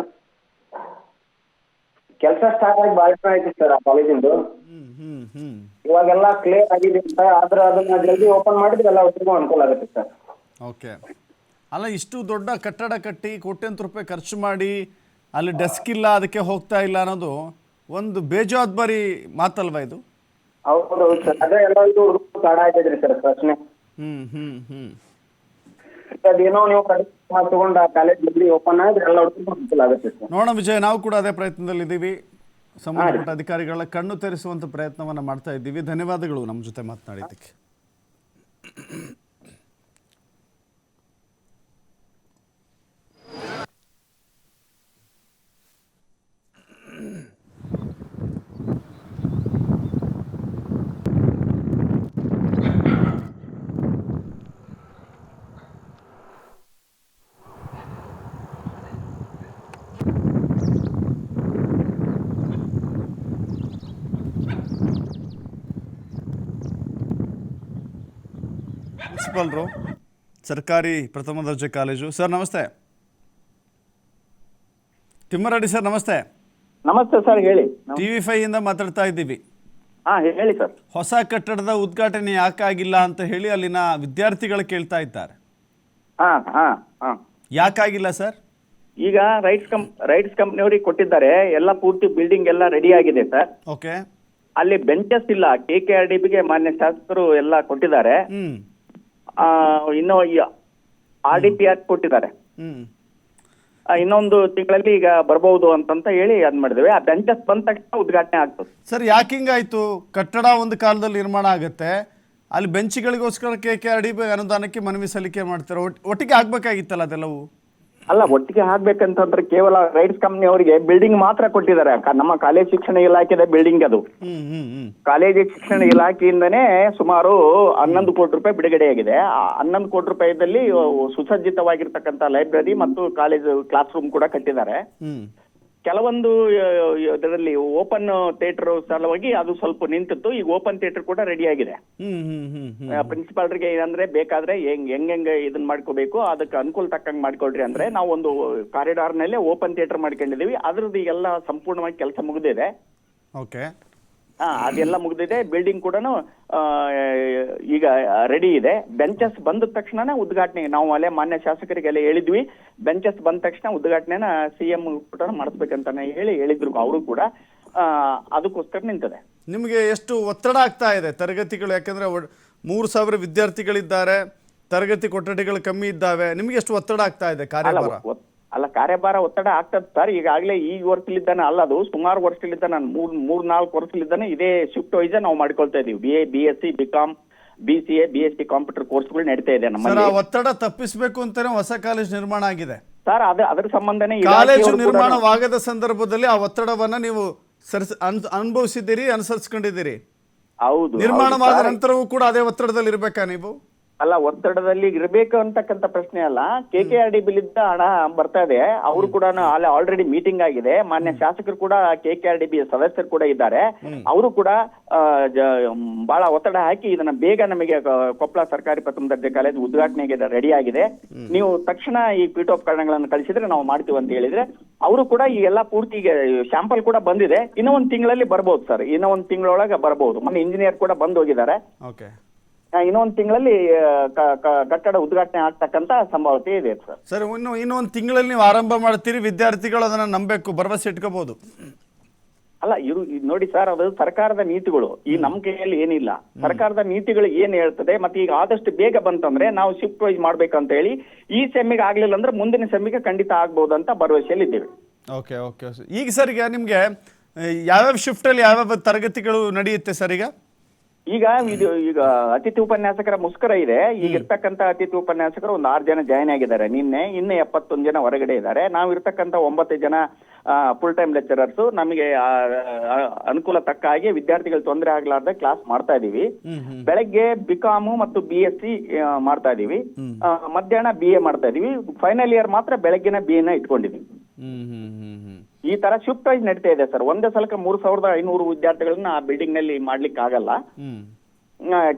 ಕೆಲಸ ಸ್ಟಾರ್ಟ್ ಆಗಿ ಭಾಳ ದಿನ ಆಯ್ತು ಸರ್ ಆ ಕಾಲೇಜಿಂದು. ಹ್ಮ್ ಹ್ಮ್ ಹ್ಮ್. ಇವಾಗೆಲ್ಲ ಕ್ಲಿಯರ್ ಆಗಿದೆ ಅಂತ ಆದ್ರೆ ಅದನ್ನ ಜಲ್ದಿ ಓಪನ್ ಮಾಡಿದ್ರೆ ಎಲ್ಲ ಒಟ್ಟಿಗೆ ಅನುಕೂಲ ಆಗುತ್ತೆ ಸರ್. ಓಕೆ. ಅಲ್ಲ ಇಷ್ಟು ದೊಡ್ಡ ಕಟ್ಟಡ ಕಟ್ಟಿ ಕೋಟ್ಯಂತರ ರೂಪಾಯಿ ಖರ್ಚು ಮಾಡಿ ಅಲ್ಲಿ ಡೆಸ್ಕ್ ಇಲ್ಲ ಅದಕ್ಕೆ ಹೋಗ್ತಾ ಇಲ್ಲ ಅನ್ನೋದು ಒಂದು ಬೇಜವಾಬ್ದಾರಿ ಮಾತಲ್ವಾ ಇದು? ಹೌದು ಸರ್ ಅದೇ ಎಲ್ಲ ಇದು ಹುಡುಗರು ಕಾಡ ಆಗಿದ್ರಿ ಸರ್ ಪ್ರಶ್ನೆ. ಹ್ಮ್ ಹ್ಮ್ ಹ್ಮ್. ಅದೇನೋ ನೀವು ಕಡಿಮೆ ತಗೊಂಡು ಆ ಕಾಲೇಜ್ ಜಲ್ದಿ ಓಪನ್ ಆಗಿದ್ರೆ ಎಲ್ಲ ಹುಡುಗರಿಗೂ ಅನುಕೂಲ ಆಗುತ್ತೆ ಸರ್ ನೋಡೋಣ ವಿಜಯ್ ನಾವು ಕೂಡ ಅದೇ ಪ್ರಯತ್ನದಲ್ಲಿದ್ದೀವಿ. ಸಂಬಂಧಪಟ್ಟ ಅಧಿಕಾರಿಗಳ ಕಣ್ಣು ತೆರೆಸುವಂತ ಪ್ರಯತ್ನವನ್ನ ಮಾಡ್ತಾ ಇದ್ದೀವಿ. ಧನ್ಯವಾದಗಳು ನಮ್ಮ ಜೊತೆ ಮಾತನಾಡಿದ್ದಕ್ಕೆ. ಪ್ರಿನ್ಸಿಪಾಲ್ರು ಸರ್ಕಾರಿ ಪ್ರಥಮ ದರ್ಜೆ ಕಾಲೇಜು. ಸರ್ ನಮಸ್ತೆ. ತಿಮ್ಮರೆಡ್ಡಿ ಸರ್ ನಮಸ್ತೆ. ನಮಸ್ತೆ ಸರ್ ಹೇಳಿ. ಟಿವಿ ಫೈವ್ ಇಂದ ಮಾತಾಡ್ತಾ ಇದ್ದೀವಿ. ಹಾ ಹೇಳಿ ಸರ್. ಹೊಸ ಕಟ್ಟಡದ ಉದ್ಘಾಟನೆ ಯಾಕಾಗಿಲ್ಲ ಅಂತ ಹೇಳಿ ಅಲ್ಲಿನ ವಿದ್ಯಾರ್ಥಿಗಳು ಕೇಳ್ತಾ ಇದ್ದಾರೆ. ಹಾ ಹಾ ಹಾ. ಯಾಕಾಗಿಲ್ಲ ಸರ್? ಈಗ ರೈಟ್ಸ್ ಕಂಪ್ ರೈಟ್ಸ್ ಕಂಪ್ನಿಯವ್ರಿಗೆ ಕೊಟ್ಟಿದ್ದಾರೆ. ಎಲ್ಲ ಪೂರ್ತಿ ಬಿಲ್ಡಿಂಗ್ ಎಲ್ಲ ರೆಡಿ ಆಗಿದೆ ಸರ್. ಓಕೆ. ಅಲ್ಲಿ ಬೆಂಚಸ್ ಇಲ್ಲ. ಕೆ ಕೆ ಆರ್ ಡಿ ಬಿಗೆ ಮಾನ್ಯ ಶಾಸಕರು ಎಲ್ಲ ಕೊಟ್ಟಿದ್ದಾರೆ. ಹ್ಮ್. ಇನ್ನು ಆರ್ ಡಿ ಪಿ ಆರ್ ಕೊಟ್ಟಿದ್ದಾರೆ ಇನ್ನೊಂದು ತಿಂಗಳಲ್ಲಿ ಈಗ ಬರಬಹುದು ಅಂತಂತ ಹೇಳಿ ಅದ್ ಮಾಡಿದ್ವಿ ಆ ಬೆಂಚಸ್ ಬಂದ ತಕ್ಷಣ ಉದ್ಘಾಟನೆ ಆಗ್ತದೆ. ಸರ್ ಯಾಕೆ ಹಿಂಗಾಯ್ತು? ಕಟ್ಟಡ ಒಂದು ಕಾಲದಲ್ಲಿ ನಿರ್ಮಾಣ ಆಗುತ್ತೆ. ಅಲ್ಲಿ ಬೆಂಚ್ಗಳಿಗೋಸ್ಕರ K K R D B ಅನುದಾನಕ್ಕೆ ಮನವಿ ಸಲ್ಲಿಕೆ ಮಾಡ್ತಾರೆ. ಒಟ್- ಒಟ್ಟಿಗೆ ಆಗ್ಬೇಕಾಗಿತ್ತಲ್ಲ ಅದೆಲ್ಲವೂ? ಅಲ್ಲ ಒಟ್ಟಿಗೆ ಆಗ್ಬೇಕಂತಂದ್ರೆ ಕೇವಲ ರೈಟ್ಸ್ ಕಂಪ್ನಿಯವರಿಗೆ ಬಿಲ್ಡಿಂಗ್ ಮಾತ್ರ ಕೊಟ್ಟಿದ್ದಾರೆ. ಕ- ನಮ್ಮ ಕಾಲೇಜ್ ಶಿಕ್ಷಣ ಇಲಾಖೆದ ಬಿಲ್ಡಿಂಗ್ ಅದು. ಹ್ಮ್ ಹ್ಮ್ ಹ್ಮ್. ಕಾಲೇಜು ಶಿಕ್ಷಣ ಇಲಾಖೆಯಿಂದನೇ ಸುಮಾರು ಹನ್ನೊಂದು ಕೋಟಿ ರೂಪಾಯಿ ಬಿಡುಗಡೆಯಾಗಿದೆ. ಆ ಹನ್ನೊಂದು ಕೋಟಿ ರೂಪಾಯಿದಲ್ಲಿ ಸುಸಜ್ಜಿತವಾಗಿರ್ತಕ್ಕಂತ ಲೈಬ್ರರಿ ಮತ್ತು ಕಾಲೇಜ್ ಕ್ಲಾಸ್ ರೂಮ್ ಕೂಡ ಕಟ್ಟಿದ್ದಾರೆ. ಹ್ಮ್. ಕೆಲವೊಂದು ಇದರಲ್ಲಿ ಓಪನ್ ಥಿಯೇಟರ್ ಸಲುವಾಗಿ ಅದು ಸ್ವಲ್ಪ ನಿಂತಿತ್ತು. ಈಗ ಓಪನ್ ಥಿಯೇಟರ್ ಕೂಡ ರೆಡಿ ಆಗಿದೆ. ಪ್ರಿನ್ಸಿಪಾಲ್ರಿಗೆ ಏನಂದ್ರೆ ಬೇಕಾದ್ರೆ ಹೆಂಗ್ ಹೆಂಗ್ ಇದನ್ನ ಮಾಡ್ಕೋಬೇಕು ಅದಕ್ಕೆ ಅನುಕೂಲ ತಕ್ಕಂಗೆ ಮಾಡ್ಕೊಳ್ರಿ ಅಂದ್ರೆ ನಾವು ಒಂದು ಕಾರಿಡಾರ್ ನಲ್ಲೇ ಓಪನ್ ಥಿಯೇಟರ್ ಮಾಡ್ಕೊಂಡಿದೀವಿ. ಅದ್ರದ್ದು ಎಲ್ಲ ಸಂಪೂರ್ಣವಾಗಿ ಕೆಲಸ ಮುಗಿದಿದೆ. ಓಕೆ. ಹಾ ಅದೆಲ್ಲ ಮುಗಿದಿದೆ. ಬಿಲ್ಡಿಂಗ್ ಕೂಡ ಈಗ ರೆಡಿ ಇದೆ. ಬೆಂಚಸ್ ಬಂದ ತಕ್ಷಣ ಉದ್ಘಾಟನೆ. ನಾವು ಅಲ್ಲೇ ಮಾನ್ಯ ಶಾಸಕರಿಗೆಲ್ಲ ಹೇಳಿದ್ವಿ. ಬೆಂಚಸ್ ಬಂದ ತಕ್ಷಣ ಉದ್ಘಾಟನೆನ ಸಿಎಂ ಕೂಡ ಮಾಡಿಸ್ಬೇಕಂತಾನೆ ಹೇಳಿ ಹೇಳಿದ್ರು ಅವರು ಕೂಡ. ಅದಕ್ಕೋಸ್ಕರ ನಿಂತದೆ. ನಿಮಗೆ ಎಷ್ಟು ಒತ್ತಡ ಆಗ್ತಾ ಇದೆ ತರಗತಿಗಳು? ಯಾಕಂದ್ರೆ ಮೂರ್ ಸಾವಿರ ವಿದ್ಯಾರ್ಥಿಗಳಿದ್ದಾರೆ. ತರಗತಿ ಕೊಠಡಿಗಳು ಕಮ್ಮಿ ಇದ್ದಾವೆ. ನಿಮಗೆ ಎಷ್ಟು ಒತ್ತಡ ಆಗ್ತಾ ಇದೆ ಕಾರ್ಯಭಾರ? ಅಲ್ಲ ಕಾರ್ಯಭಾರ ಒತ್ತಡ ಆಗ್ತದೆ ಸರ್. ಈಗಾಗಲೇ ಈ ವರ್ಷಲಿದ್ದಾನೆ ಅಲ್ಲ ಅದು ಸುಮಾರು ವರ್ಷಲಿದ್ದಾನೆ ಮೂರ್ ಮೂರ್ ನಾಲ್ಕು ವರ್ಷಲಿದ್ದಾನೆ. ಇದೇ ಶಿಫ್ಟ್ ವೈಸ್ ನಾವು ಮಾಡ್ಕೊಳ್ತಾ ಇದೀವಿ. B A B S C BCom com B C A B S C computer ಕೋರ್ಸ್ಗಳು ನಡೀತಾ ಇದೆ ನಮ್ಮ ಒತ್ತಡ ತಪ್ಪಿಸಬೇಕು ಅಂತಾನೆ ಹೊಸ ಕಾಲೇಜ್ ನಿರ್ಮಾಣ ಆಗಿದೆ. ಸರ್ ಅದ ಅದ್ರ ಸಂಬಂಧನೇ ಕಾಲೇಜು ನಿರ್ಮಾಣವಾಗದ ಸಂದರ್ಭದಲ್ಲಿ ಆ ಒತ್ತಡವನ್ನ ನೀವು ಸರಿಸ ಅನುಭವಿಸಿದ್ದೀರಿ ಅನುಸರಿಸ್ಕೊಂಡಿದ್ದೀರಿ. ಹೌದು ನಿರ್ಮಾಣವಾದ ನಂತರವೂ ಕೂಡ ಅದೇ ಒತ್ತಡದಲ್ಲಿ ಇರ್ಬೇಕಾ ನೀವು? ಅಲ್ಲ ಒತ್ತಡದಲ್ಲಿ ಇರಬೇಕು ಅಂತಕ್ಕಂತ ಪ್ರಶ್ನೆ ಅಲ್ಲ. ಕೆ ಕೆ ಆರ್ ಡಿ ಹಣ ಬರ್ತಾ ಇದೆ. ಅವರು ಕೂಡ ಅಲ್ಲಿ ಆಲ್ರೆಡಿ ಮೀಟಿಂಗ್ ಆಗಿದೆ. ಮಾನ್ಯ ಶಾಸಕರು ಕೂಡ K K R D B ಸದಸ್ಯರು ಕೂಡ ಇದ್ದಾರೆ. ಅವರು ಕೂಡ ಬಹಳ ಒತ್ತಡ ಹಾಕಿ ಇದನ್ನ ಬೇಗ ನಮಗೆ ಕೊಪ್ಪಳ ಸರ್ಕಾರಿ ಪ್ರಥಮ ದರ್ಜೆ ಕಾಲೇಜು ಉದ್ಘಾಟನೆಗೆ ರೆಡಿ ಆಗಿದೆ. ನೀವು ತಕ್ಷಣ ಈ ಪೀಠೋಪಕರಣಗಳನ್ನು ಕಳಿಸಿದ್ರೆ ನಾವು ಮಾಡ್ತೀವಿ ಅಂತ ಹೇಳಿದ್ರೆ ಅವರು ಕೂಡ ಈ ಎಲ್ಲ ಪೂರ್ತಿ ಶಾಂಪಲ್ ಕೂಡ ಬಂದಿದೆ. ಇನ್ನೂ ಒಂದು ತಿಂಗಳಲ್ಲಿ ಬರ್ಬೋದು ಸರ್ ಇನ್ನೂ ಒಂದು ತಿಂಗಳೊಳಗೆ ಬರಬಹುದು ಮೊನ್ನೆ ಇಂಜಿನಿಯರ್ ಕೂಡ ಬಂದು ಹೋಗಿದ್ದಾರೆ. ಇನ್ನೊಂದು ತಿಂಗಳಲ್ಲಿ ಕಟ್ಟಡ ಉದ್ಘಾಟನೆ ಆಗ್ತಕ್ಕಂತ ಸಂಭವತೆ ಇದೆ ಸರ್. ಸರ್ ಇನ್ನು ಇನ್ನೊಂದು ತಿಂಗಳಲ್ಲಿ ನೀವು ಆರಂಭ ಮಾಡ್ತೀರಿ ವಿದ್ಯಾರ್ಥಿಗಳು ಅದನ್ನ ನಂಬಬೇಕು ಭರವಸೆ ಇಟ್ಕೋಬಹುದು ಅಲ್ಲ ಇರು ಇದ್ ನೋಡಿ ಸರ್ ಅದು ಸರ್ಕಾರದ ನೀತಿಗಳು. ಈ ನಮ್ಮ ಕೈಯಲ್ಲಿ ಏನಿಲ್ಲ. ಸರ್ಕಾರದ ನೀತಿಗಳು ಏನ್ ಹೇಳ್ತದೆ ಮತ್ತೆ ಈಗ ಆದಷ್ಟು ಬೇಗ ಬಂತಂದ್ರೆ ನಾವು ಶಿಫ್ಟ್ ವೈಸ್ ಮಾಡ್ಬೇಕಂತ ಹೇಳಿ ಈ ಸೆಮ್ಮಿಗೆ ಆಗ್ಲಿಲ್ಲ ಅಂದ್ರೆ ಮುಂದಿನ ಸೆಮ್ಮಿಗೆ ಖಂಡಿತ ಆಗ್ಬಹುದು ಅಂತ ಭರವಸೆಯಲ್ಲಿ ಇದ್ದೇವೆ. ಓಕೆ ಓಕೆ ಈಗ ಸರ್ ಈಗ ನಿಮಗೆ ಯಾವ್ಯಾವ ಶಿಫ್ಟಲ್ಲಿ ಯಾವ್ಯಾವ ತರಗತಿಗಳು ನಡೆಯುತ್ತೆ ಸರ್ ಈಗ? ಈಗ ಇದು ಈಗ ಅತಿಥಿ ಉಪನ್ಯಾಸಕರ ಮುಸ್ಕರ ಇದೆ. ಈಗ ಇರ್ತಕ್ಕಂತ ಅತಿಥಿ ಉಪನ್ಯಾಸಕರು ಒಂದ್ ಆರು ಜನ ಜಾಯ್ನ್ ಆಗಿದ್ದಾರೆ. ನಿನ್ನೆ ಇನ್ನು ಎಪ್ಪತ್ತೊಂದ್ ಜನ ಹೊರಗಡೆ ಇದ್ದಾರೆ. ನಾವು ಇರ್ತಕ್ಕಂತ ಒಂಬತ್ತು ಜನ ಫುಲ್ ಟೈಮ್ ಲೆಕ್ಚರರ್ಸ್ ನಮಗೆ ಅನುಕೂಲ ತಕ್ಕ ಹಾಗೆ ವಿದ್ಯಾರ್ಥಿಗಳು ತೊಂದರೆ ಆಗ್ಲಾರ್ದ ಕ್ಲಾಸ್ ಮಾಡ್ತಾ ಇದೀವಿ. ಬೆಳಗ್ಗೆ ಬಿಕಾಮು ಮತ್ತು ಬಿ ಎಸ್ ಸಿ ಮಾಡ್ತಾ ಇದೀವಿ. ಆ, ಮಧ್ಯಾಹ್ನ ಬಿ ಎ ಮಾಡ್ತಾ ಇದೀವಿ. ಫೈನಲ್ ಇಯರ್ ಮಾತ್ರ ಬೆಳಗ್ಗಿನ ಬಿ ಎನ ಇಟ್ಕೊಂಡಿದೀವಿ. ಈ ತರ ಶಿಫ್ಟ್ ವೈಸ್ ನಡೀತಾ ಇದೆ ಸರ್. ಒಂದೇ ಸಲಕ್ಕೆ ಮೂರ್ ಸಾವಿರದ ಐನೂರು ವಿದ್ಯಾರ್ಥಿಗಳನ್ನ ಆ ಬಿಲ್ಡಿಂಗ್ನಲ್ಲಿ ಮಾಡ್ಲಿಕ್ಕೆ ಆಗಲ್ಲ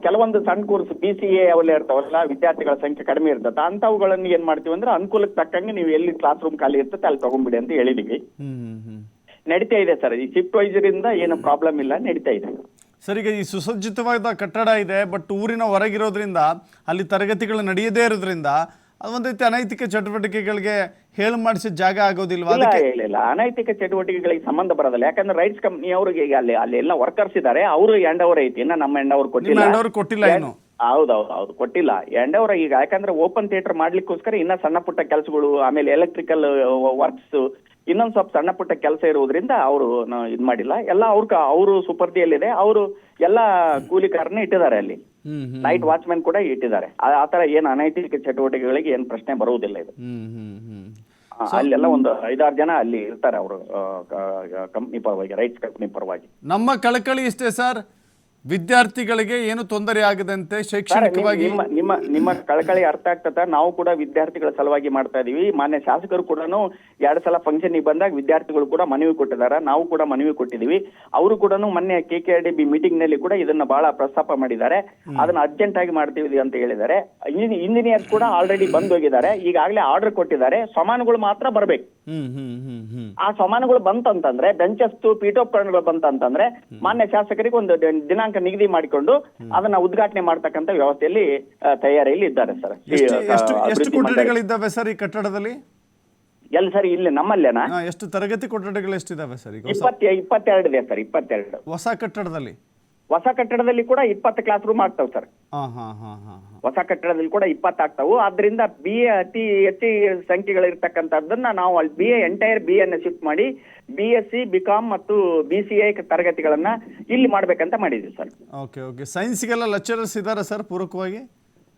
ಕೆಲವೊಂದು ಸಣ್ಣ ಕೋರ್ಸ್ ಬಿ ಸಿ ಎ ಅವೆಲ್ಲ ಇರ್ತಾವಲ್ಲ ವಿದ್ಯಾರ್ಥಿಗಳ ಸಂಖ್ಯೆ ಕಡಿಮೆ ಇರ್ತದೆ. ಅಂತವುಗಳನ್ನ ಏನ್ ಮಾಡ್ತೀವಿ ಅಂದ್ರೆ ಅನುಕೂಲಕ್ಕೆ ತಕ್ಕಂಗೆ ನೀವು ಎಲ್ಲಿ ಕ್ಲಾಸ್ ರೂಮ್ ಖಾಲಿ ಇರ್ತದೆ ಅಲ್ಲಿ ತಗೊಂಡ್ಬಿಡಿ ಅಂತ ಹೇಳಿದೀವಿ. ನಡೀತಾ ಇದೆ ಸರ್. ಈ ಶಿಫ್ಟ್ ವೈಸರಿಂದ ಏನು ಪ್ರಾಬ್ಲಮ್ ಇಲ್ಲ ನಡೀತಾ ಇದೆ. ಸರ್ ಈಗ ಈ ಸುಸಜ್ಜಿತವಾದ ಕಟ್ಟಡ ಇದೆ ಬಟ್ ಊರಿನ ಹೊರಗಿರೋದ್ರಿಂದ ಅಲ್ಲಿ ತರಗತಿಗಳು ನಡೆಯದೇ ಇರೋದ್ರಿಂದ ಒಂದು ರೀತಿ ಅನೈತಿಕ ಚಟುವಟಿಕೆಗಳಿಗೆ ಹೇಳು ಮಾಡಿಸಿದ ಜಾಗ ಆಗೋದಿಲ್ವಾ? ಇಲ್ಲ ಅದಕ್ಕೆ ಇಲ್ಲ ಇಲ್ಲ. ಅನೈತಿಕ ಚಟುವಟಿಕೆಗಳಿಗೆ ಸಂಬಂಧ ಬರೋದಿಲ್ಲ. ಯಾಕಂದ್ರೆ ರೈಟ್ಸ್ ಕಂಪ್ನಿ ಅವ್ರಿಗೆ ಈಗ ಅಲ್ಲಿ ಅಲ್ಲಿ ಎಲ್ಲ ವರ್ಕರ್ಸ್ ಇದ್ದಾರೆ. ಅವರು ಎಂಡ್ ಅವರ್ ಐತಿ. ಇನ್ನ ನಮ್ಮ ಎಂಡ್ ಅವರ್ ನಿಮ್ಮ ಕೊಟ್ಟಿಲ್ಲ ಕೊಟ್ಟಿಲ್ಲ ಇನ್ನು. ಹೌದೌದು ಹೌದು ಕೊಟ್ಟಿಲ್ಲ. ಎಂಡ್ ಅವರ್ ಈಗ ಯಾಕಂದ್ರೆ ಓಪನ್ ಥಿಯೇಟರ್ ಮಾಡ್ಲಿಕ್ಕೋಸ್ಕರ ಇನ್ನ ಸಣ್ಣ ಪುಟ್ಟ ಕೆಲಸಗಳು ಆಮೇಲೆ ಎಲೆಕ್ಟ್ರಿಕಲ್ ವರ್ಕ್ಸ್ ಇನ್ನೊಂದ್ ಸ್ವಲ್ಪ ಸಣ್ಣ ಪುಟ್ಟ ಕೆಲಸ ಇರುವುದರಿಂದ ಅವರು ಇದ್ ಮಾಡಿಲ್ಲ. ಎಲ್ಲ ಅವ್ರ ಅವರು ಸುಪರ್ದಿಯಲ್ಲಿದೆ. ಅವರು ಎಲ್ಲ ಕೂಲಿಕಾರನ್ನ ಇಟ್ಟಿದ್ದಾರೆ ಅಲ್ಲಿ. ನೈಟ್ ವಾಚ್ಮೆನ್ ಕೂಡ ಇಟ್ಟಿದ್ದಾರೆ. ಆ- ಆ ತರ ಏನು ಅನೈತಿಕ ಚಟುವಟಿಕೆಗಳಿಗೆ ಏನ್ ಪ್ರಶ್ನೆ ಬರುವುದಿಲ್ಲ ಇದು. ಅಲ್ಲೆಲ್ಲ ಒಂದು ಐದಾರು ಜನ ಅಲ್ಲಿ ಇರ್ತಾರೆ ಅವರು ಕಂಪ್ನಿ ಪರವಾಗಿ ರೈಟ್ಸ್ ಕಂಪ್ನಿ ಪರವಾಗಿ. ನಮ್ಮ ಕಳಕಳಿ ಇಷ್ಟೇ ಸರ್ ವಿದ್ಯಾರ್ಥಿಗಳಿಗೆ ಏನು ತೊಂದರೆ ಆಗದಂತೆ ಶೈಕ್ಷಣಿಕವಾಗಿ ನಿಮ್ಮ ನಿಮ್ಮ ನಿಮ್ಮ ಕಳಕಳಿ ಅರ್ಥ ಆಗ್ತದ? ನಾವು ಕೂಡ ವಿದ್ಯಾರ್ಥಿಗಳ ಸಲುವಾಗಿ ಮಾಡ್ತಾ ಇದೀವಿ. ಮಾನ್ಯ ಶಾಸಕರು ಕೂಡ ಎರಡು ಸಲ ಫಂಕ್ಷನ್ ಬಂದಾಗ ವಿದ್ಯಾರ್ಥಿಗಳು ಕೂಡ ಮನವಿ ಕೊಟ್ಟಿದ್ದಾರೆ. ನಾವು ಕೂಡ ಮನವಿ ಕೊಟ್ಟಿದೀವಿ ಅವರು ಕೂಡ ಮೊನ್ನೆ K K R D B ಮೀಟಿಂಗ್ನಲ್ಲಿ ಕೂಡ ಇದನ್ನ ಬಹಳ ಪ್ರಸ್ತಾಪ ಮಾಡಿದ್ದಾರೆ. ಅದನ್ನ ಅರ್ಜೆಂಟ್ ಆಗಿ ಮಾಡ್ತೀವಿ ಅಂತ ಹೇಳಿದ್ದಾರೆ. ಇಂಜಿನಿಯರ್ ಕೂಡ ಆಲ್ರೆಡಿ ಬಂದ್ ಹೋಗಿದ್ದಾರೆ ಈಗಾಗಲೇ ಆರ್ಡರ್ ಕೊಟ್ಟಿದ್ದಾರೆ. ಸಮಾನಗಳು ಮಾತ್ರ ಬರ್ಬೇಕು. ಆ ಸಮಾನಗಳು ಬಂತಂತಂದ್ರೆ ಬೆಂಚಸ್ತು ಪೀಠೋಪಕರಣಗಳು ಬಂತಂತಂದ್ರೆ ಮಾನ್ಯ ಶಾಸಕರಿಗೆ ಒಂದು ದಿನಾಂಕ ನಿಗದಿ ಮಾಡಿಕೊಂಡು ಅದನ್ನ ಉದ್ಘಾಟನೆ ಮಾಡ್ತಕ್ಕಂತ ವ್ಯವಸ್ಥೆಯಲ್ಲಿ ತಯಾರಿಯಲ್ಲಿ ಇದ್ದಾರೆ ಸರ್. ಎಷ್ಟು ಕೊಠಡಿಗಳಿದ್ದಾವೆ ಸರ್ ಈ ಕಟ್ಟಡದಲ್ಲಿ? ಎಲ್ ಸರ್ ಇಲ್ಲಿ ನಮ್ಮಲ್ಲೇನಾ? ಎಷ್ಟು ತರಗತಿ ಕೊಠಡಿಗಳು ಎಷ್ಟಿದಾವೆ ಸರ್ ಇಪ್ಪತ್ತ ಇಪ್ಪತ್ತೆರಡು ಇದೆ ಸರ್ ಇಪ್ಪತ್ತೆರಡು. ಹೊಸ ಕಟ್ಟಡದಲ್ಲಿ? ಹೊಸ ಕಟ್ಟಡದಲ್ಲಿ ಕೂಡ ಇಪ್ಪತ್ತು ಕ್ಲಾಸ್ ರೂಮ್ ಆಗ್ತಾವ್ ಸರ್ ಹೊಸ ಕಟ್ಟಡದಲ್ಲಿ ಕೂಡ ಇಪ್ಪತ್ತು ಆಗ್ತಾವು. ಆದ್ರಿಂದ ಬಿ ಎ ಅತಿ ಹೆಚ್ಚಿ ಸಂಖ್ಯೆಗಳಿರ್ತಕ್ಕಂಥದ್ದನ್ನ ನಾವು ಅಲ್ಲಿ ಬಿ ಎ ಎಂಟೈರ್ ಬಿ ಎನ್ನ ಶಿಫ್ಟ್ ಮಾಡಿ B S C B com ಮತ್ತು ಬಿ ಸಿ ಐ ತರಗತಿಗಳನ್ನ ಇಲ್ಲಿ ಮಾಡ್ಬೇಕಂತ ಮಾಡಿದ್ವಿ ಸರ್ ಓಕೆ ಓಕೆ ಸೈನ್ಸ್ಗೆಲ್ಲ ಲೆಕ್ಚರರ್ಸ್ ಇದ್ದಾರೆ ಸರ್ ಪೂರಕವಾಗಿ?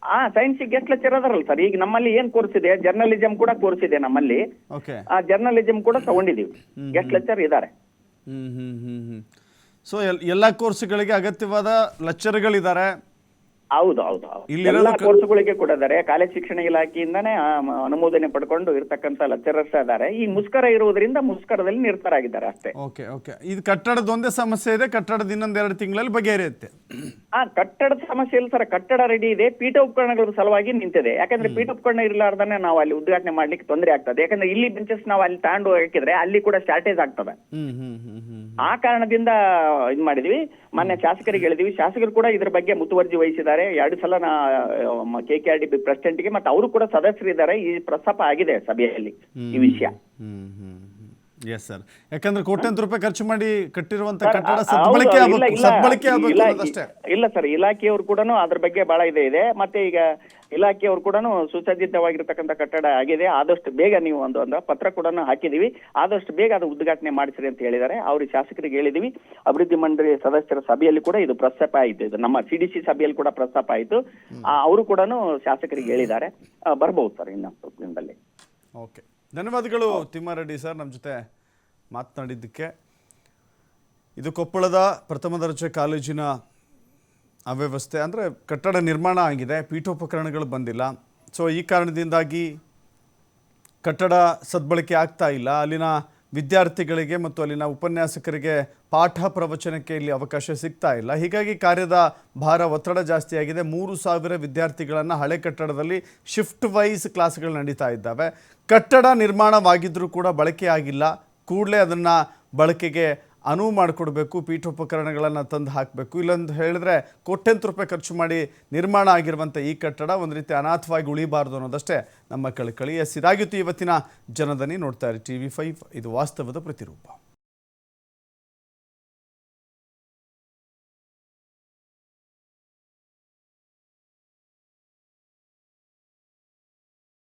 ಆ ಸೈನ್ಸ್ ಗೆಸ್ಟ್ ಲೆಕ್ಚರ್ ಅದರಲ್ಲ ಸರ್ ಈಗ ನಮ್ಮಲ್ಲಿ ಏನ್ ಕೋರ್ಸ್ ಇದೆ? ಜರ್ನಲಿಸಂ ಕೂಡ ಕೋರ್ಸ್ ಇದೆ ನಮ್ಮಲ್ಲಿ. ಆ ಜರ್ನಲಿಸಂ ಕೂಡ ತಗೊಂಡಿದೀವಿ. ಗೆಸ್ಟ್ ಲೆಕ್ಚರ್ ಇದ್ದಾರೆ ಸೊ ಎಲ್ಲ ಕೋರ್ಸ್ಗಳಿಗೆ ಅಗತ್ಯವಾದ ಲೆಕ್ಚರ್ಗಳಿದ್ದಾರೆ ಹೌದು ಹೌದು ಎಲ್ಲ ಕೋರ್ಸ್ಗಳಿಗೆ ಕೂಡ ಇದ್ದಾರೆ. ಕಾಲೇಜ್ ಶಿಕ್ಷಣ ಇಲಾಖೆಯಿಂದಾನೇ ಆ, ಅನುಮೋದನೆ ಪಡ್ಕೊಂಡು ಇರತಕ್ಕಂತ ಲೆಕ್ಚರರ್ಸ್ ಇದ್ದಾರೆ. ಈ ಮುಷ್ಕರ ಇರುವುದರಿಂದ ಮುಷ್ಕರದಲ್ಲಿ ನಿರತರಾಗಿದ್ದಾರೆ ಅಷ್ಟೇ. Okay okay. ಇದು ಕಟ್ಟಡದ ಒಂದೇ ಸಮಸ್ಯೆ ಇದೆ ಕಟ್ಟಡದ ಇನ್ನೊಂದು ಎರಡು ತಿಂಗಳಲ್ಲಿ ಬಗೆಹರಿಯುತ್ತೆ. ಆ ಕಟ್ಟಡದ ಸಮಸ್ಯೆ ಇಲ್ಲ ಸರ್ ಕಟ್ಟಡ ರೆಡಿ ಇದೆ. ಪೀಠ ಉಪಕರಣಗಳ ಸಲುವಾಗಿ ನಿಂತಿದೆ. ಯಾಕಂದ್ರೆ ಪೀಠೋಪಕರಣ ಉಪಕರಣ ಇರಲಾರ್ದಾನೆ ನಾವು ಅಲ್ಲಿ ಉದ್ಘಾಟನೆ ಮಾಡ್ಲಿಕ್ಕೆ ತೊಂದರೆ ಆಗ್ತದೆ. ಯಾಕಂದ್ರೆ ಇಲ್ಲಿ ಬೆಂಚಸ್ ನಾವು ಅಲ್ಲಿ ತಗೊಂಡು ಹಾಕಿದ್ರೆ ಅಲ್ಲಿ ಕೂಡ ಶಾರ್ಟೇಜ್ ಆಗ್ತದೆ ಆ ಕಾರಣದಿಂದ ಇದ್ ಮಾಡಿದ್ವಿ. ಮೊನ್ನೆ ಶಾಸಕರಿಗೆ ಹೇಳಿದ್ವಿ. ಶಾಸಕರು ಕೂಡ ಇದ್ರ ಬಗ್ಗೆ ಮುತುವರ್ಜಿ ವಹಿಸಿದ್ದಾರೆ. ಎರಡು ಸಲ ನಾ K K R D B ಪ್ರೆಸಿಡೆಂಟ್ಗೆ ಮತ್ತೆ ಅವರು ಕೂಡ ಸದಸ್ಯರಿದ್ದಾರೆ. ಈ ಪ್ರಸ್ತಾಪ ಆಗಿದೆ ಸಭೆಯಲ್ಲಿ ಈ ವಿಷಯ. ಎಸ್ ಸರ್ ಯಾಕಂದ್ರೆ ಕೋಟ್ಯಂತರ ರೂಪಾಯಿ ಖರ್ಚು ಮಾಡಿ ಕಟ್ಟಿರುವಂತ ಕಟ್ಟಡ ಸದ್ಬಳಕೆ ಆಗಬೇಕು ಸದ್ಬಳಕೆ ಆಗ್ಬೇಕು ಇಲ್ಲ, ಇಲ್ಲ ಸರ್ ಇಲಾಖೆಯವರು ಕೂಡ ಅದ್ರ ಬಗ್ಗೆ ಬಹಳ ಇದೆ ಇದೆ. ಮತ್ತೆ ಈಗ ಇಲಾಖೆಯವರು ಕೂಡ ಸುಸಜ್ಜಿತವಾಗಿರ್ತಕ್ಕಂಥ ಕಟ್ಟಡ ಆಗಿದೆ. ಆದಷ್ಟು ಬೇಗ ನೀವು ಒಂದು ಒಂದು ಪತ್ರ ಕೂಡ ಹಾಕಿದೀವಿ ಆದಷ್ಟು ಬೇಗ ಅದು ಉದ್ಘಾಟನೆ ಮಾಡಿಸ್ರಿ ಅಂತ ಹೇಳಿದ್ದಾರೆ. ಅವ್ರಿಗೆ ಶಾಸಕರಿಗೆ ಹೇಳಿದೀವಿ ಅಭಿವೃದ್ಧಿ ಮಂಡಳಿ ಸದಸ್ಯರ ಸಭೆಯಲ್ಲಿ ಕೂಡ ಇದು ಪ್ರಸ್ತಾಪ ಆಯಿತು. ಇದು ನಮ್ಮ ಸಿ ಡಿ ಸಿ ಸಭೆಯಲ್ಲಿ ಕೂಡ ಪ್ರಸ್ತಾಪ ಆಯಿತು. ಅವರು ಕೂಡ ಶಾಸಕರಿಗೆ ಹೇಳಿದ್ದಾರೆ. ಬರಬಹುದು ಸರ್ ಇನ್ನೊಂದು ಸ್ವಲ್ಪ ದಿನದಲ್ಲಿ ಓಕೆ. ಧನ್ಯವಾದಗಳು ತಿಮ್ಮಾರೆಡ್ಡಿ ಸರ್ ನಮ್ಮ ಜೊತೆ ಮಾತನಾಡಿದ್ದಕ್ಕೆ. ಇದು ಕೊಪ್ಪಳದ ಪ್ರಥಮ ದರ್ಜೆ ಕಾಲೇಜಿನ ಅವ್ಯವಸ್ಥೆ ಅಂದರೆ ಕಟ್ಟಡ ನಿರ್ಮಾಣ ಆಗಿದೆ, ಪೀಠೋಪಕರಣಗಳು ಬಂದಿಲ್ಲ. ಸೊ ಈ ಕಾರಣದಿಂದಾಗಿ ಕಟ್ಟಡ ಸದ್ಬಳಕೆ ಆಗ್ತಾ ಇಲ್ಲ. ಅಲ್ಲಿನ ವಿದ್ಯಾರ್ಥಿಗಳಿಗೆ ಮತ್ತು ಅಲ್ಲಿನ ಉಪನ್ಯಾಸಕರಿಗೆ ಪಾಠ ಪ್ರವಚನಕ್ಕೆ ಇಲ್ಲಿ ಅವಕಾಶ ಸಿಗ್ತಾ ಇಲ್ಲ. ಹೀಗಾಗಿ ಕಾರ್ಯದ ಭಾರ ಒತ್ತಡ ಜಾಸ್ತಿ ಆಗಿದೆ. ಮೂರು ಸಾವಿರ ವಿದ್ಯಾರ್ಥಿಗಳನ್ನು ಹಳೆ ಕಟ್ಟಡದಲ್ಲಿ ಶಿಫ್ಟ್ ವೈಸ್ ಕ್ಲಾಸ್ಗಳು ನಡೀತಾ ಇದ್ದಾವೆ. ಕಟ್ಟಡ ನಿರ್ಮಾಣವಾಗಿದ್ದರೂ ಕೂಡ ಬಳಕೆ ಆಗಿಲ್ಲ. ಕೂಡಲೇ ಅದನ್ನು ಬಳಕೆಗೆ ಅನುವು ಮಾಡಿಕೊಡ್ಬೇಕು, ಪೀಠೋಪಕರಣಗಳನ್ನು ತಂದು ಹಾಕಬೇಕು. ಇಲ್ಲೊಂದು ಹೇಳಿದ್ರೆ ಕೋಟ್ಯಂತರ ರೂಪಾಯಿ ಖರ್ಚು ಮಾಡಿ ನಿರ್ಮಾಣ ಆಗಿರುವಂಥ ಈ ಕಟ್ಟಡ ಒಂದು ರೀತಿ ಅನಾಥವಾಗಿ ಉಳಿಬಾರ್ದು ಅನ್ನೋದಷ್ಟೇ ನಮ್ಮ ಕಳಕಳಿ ಎಸ್ ಇದಾಗಿತ್ತು ಇವತ್ತಿನ ಜನದನಿ ನೋಡ್ತಾ ಇರಿ ಟಿ ವಿ ಇದು ವಾಸ್ತವದ ಪ್ರತಿರೂಪ.